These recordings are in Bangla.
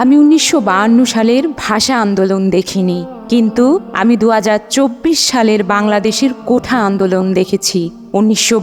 আমি উনিশশো সালের ভাষা আন্দোলন দেখিনি, কিন্তু আমি দু হাজার চব্বিশ সালের বাংলাদেশের কোঠা আন্দোলন দেখেছি। উনিশশো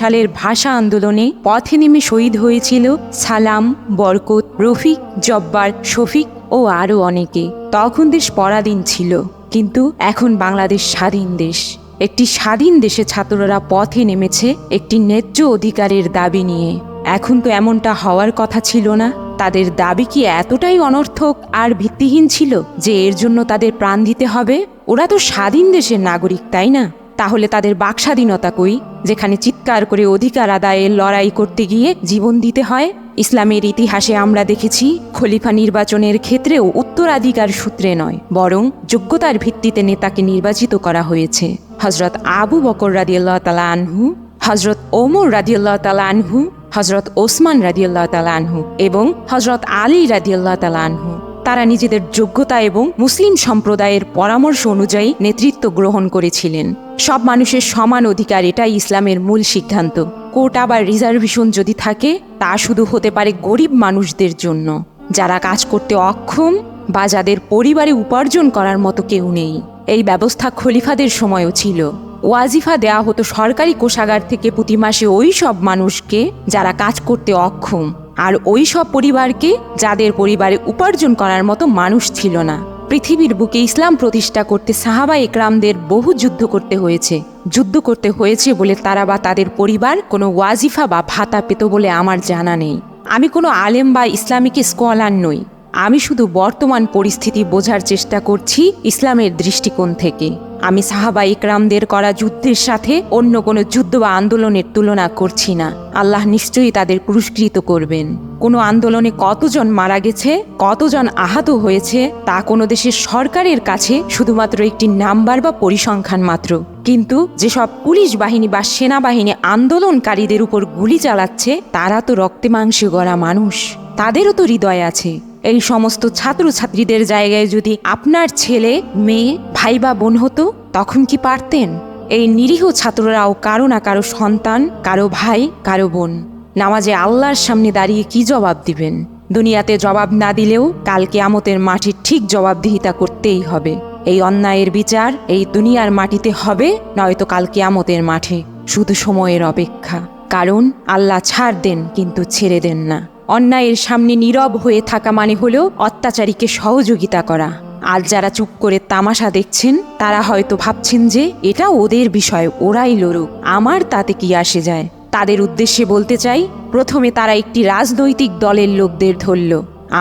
সালের ভাষা আন্দোলনে পথে নেমে শহীদ হয়েছিল সালাম, বরকত, রফিক, জব্বার, শফিক ও আরও অনেকে। তখন দেশ পরাধীন ছিল, কিন্তু এখন বাংলাদেশ স্বাধীন দেশ। একটি স্বাধীন দেশে ছাত্ররা পথে নেমেছে একটি ন্যায্য অধিকারের দাবি নিয়ে। এখন তো এমনটা হওয়ার কথা ছিল না। তাদের দাবি কি এতটাই অনর্থক আর ভিত্তিহীন ছিল যে এর জন্য তাদের প্রাণ দিতে হবে? ওরা তো স্বাধীন দেশের নাগরিক, তাই না? তাহলে তাদের বাকস্বাধীনতা কই, যেখানে চিৎকার করে অধিকার আদায়ের লড়াই করতে গিয়ে জীবন দিতে হয়? ইসলামের ইতিহাসে আমরা দেখেছি, খলিফা নির্বাচনের ক্ষেত্রেও উত্তরাধিকার সূত্রে নয়, বরং যোগ্যতার ভিত্তিতে নেতাকে নির্বাচিত করা হয়েছে। হজরত আবু বকর রাদিয়াল্লাহ তালা আনহু হজরত ওমর রাদিয়াল্লাহ তালা আনহু হজরত ওসমান রাদিয়াল্লাহ তালা আনহু এবং হজরত আলী রাদিয়াল্লাহ তালা আনহু। তারা নিজেদের যোগ্যতা এবং মুসলিম সম্প্রদায়ের পরামর্শ অনুযায়ী নেতৃত্ব গ্রহণ করেছিলেন। সব মানুষের সমান অধিকার এটাই ইসলামের মূল সিদ্ধান্ত। কোটা বা রিজার্ভেশন যদি থাকে, তা শুধু হতে পারে গরিব মানুষদের জন্য। যারা কাজ করতে অক্ষম বা যাদের পরিবারে উপার্জন করার মতো কেউ নেই। এই ব্যবস্থা খলিফাদের সময়ও ছিল। ওয়াজিফা দেয়া হতো সরকারি কোষাগার থেকে প্রতি মাসে ওই সব মানুষকে যারা কাজ করতে অক্ষম। আর ওই সব পরিবারকে যাদের পরিবারে উপার্জন করার মতো মানুষ ছিল না। পৃথিবীর বুকে ইসলাম প্রতিষ্ঠা করতে সাহাবা একরামদের বহু যুদ্ধ করতে হয়েছে। যুদ্ধ করতে হয়েছে বলে তারা বা তাদের পরিবার কোনো ওয়াজিফা বা ভাতা পেত বলে আমার জানা নেই। আমি কোনো আলেম বা ইসলামিক স্কলার নই। আমি শুধু বর্তমান পরিস্থিতি বোঝার চেষ্টা করছি ইসলামের দৃষ্টিকোণ থেকে। আমি সাহাবা ইকরামদের করা যুদ্ধের সাথে অন্য কোনো যুদ্ধ বা আন্দোলনের তুলনা করছি না। আল্লাহ নিশ্চয়ই তাদের পুরস্কৃত করবেন। কোনো আন্দোলনে কতজন মারা গেছে, কতজন আহত হয়েছে, তা কোনো দেশের সরকারের কাছে শুধুমাত্র একটি নাম্বার বা পরিসংখ্যান মাত্র। কিন্তু যেসব পুলিশ বাহিনী বা সেনাবাহিনী আন্দোলনকারীদের উপর গুলি চালাচ্ছে, তারা তো রক্তে মাংসে গড়া মানুষ। তাদেরও তো হৃদয় আছে। এই সমস্ত ছাত্রছাত্রীদের জায়গায় যদি আপনার ছেলে, মেয়ে, ভাই বা বোন হতো, তখন কি পারতেন? এই নিরীহ ছাত্ররাও কারও না কারও সন্তান, কারও ভাই, কারও বোন। নামাজে আল্লাহর সামনে দাঁড়িয়ে কি জবাব দিবেন? দুনিয়াতে জবাব না দিলেও কাল কেয়ামতের মাটির ঠিক জবাবদিহিতা করতেই হবে। এই অন্যায়ের বিচার এই দুনিয়ার মাটিতে হবে, নয়তো কাল কেয়ামতের মাঠে। শুধু সময়ের অপেক্ষা। কারণ আল্লাহ ছাড় দেন, কিন্তু ছেড়ে দেন না। অন্যায়ের সামনে নীরব হয়ে থাকা মানে হলো অত্যাচারীকে সহযোগিতা করা। আর যারা চুপ করে তামাশা দেখছেন, তারা হয়তো ভাবছেন যে এটা ওদের বিষয়, ওরাই লড়ুক। আমার তাতে কি আসে যায়? তাদের উদ্দেশ্যে বলতে চাই, প্রথমে তারা একটি রাজনৈতিক দলের লোকদের ধরল।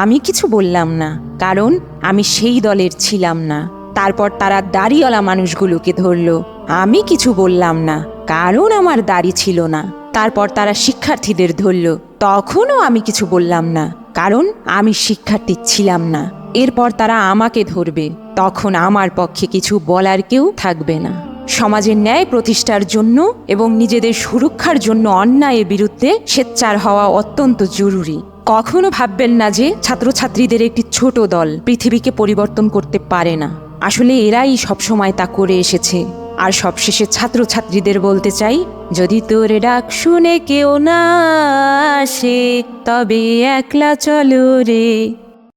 আমি কিছু বললাম না, কারণ আমি সেই দলের ছিলাম না। তারপর তারা দাড়িওয়ালা মানুষগুলোকে ধরল। আমি কিছু বললাম না, কারণ আমার দাড়ি ছিল না। তারপর তারা শিক্ষার্থীদের ধরল। তখনও আমি কিছু বললাম না, কারণ আমি শিক্ষার্থী ছিলাম না। এরপর তারা আমাকে ধরবে, তখন আমার পক্ষে কিছু বলার কেউ থাকবে না। সমাজের ন্যায় প্রতিষ্ঠার জন্য এবং নিজেদের সুরক্ষার জন্য অন্যায়ের বিরুদ্ধে সোচ্চার হওয়া অত্যন্ত জরুরি। কখনো ভাববেন না যে ছাত্রছাত্রীদের একটি ছোট দল পৃথিবীকে পরিবর্তন করতে পারে না। আসলে এরাই সবসময় তা করে এসেছে। আর সবশেষে ছাত্রছাত্রীদের বলতে চাই, যদি তোর ডাক শুনে কেউ না আসে, তবে একলা চলো রে।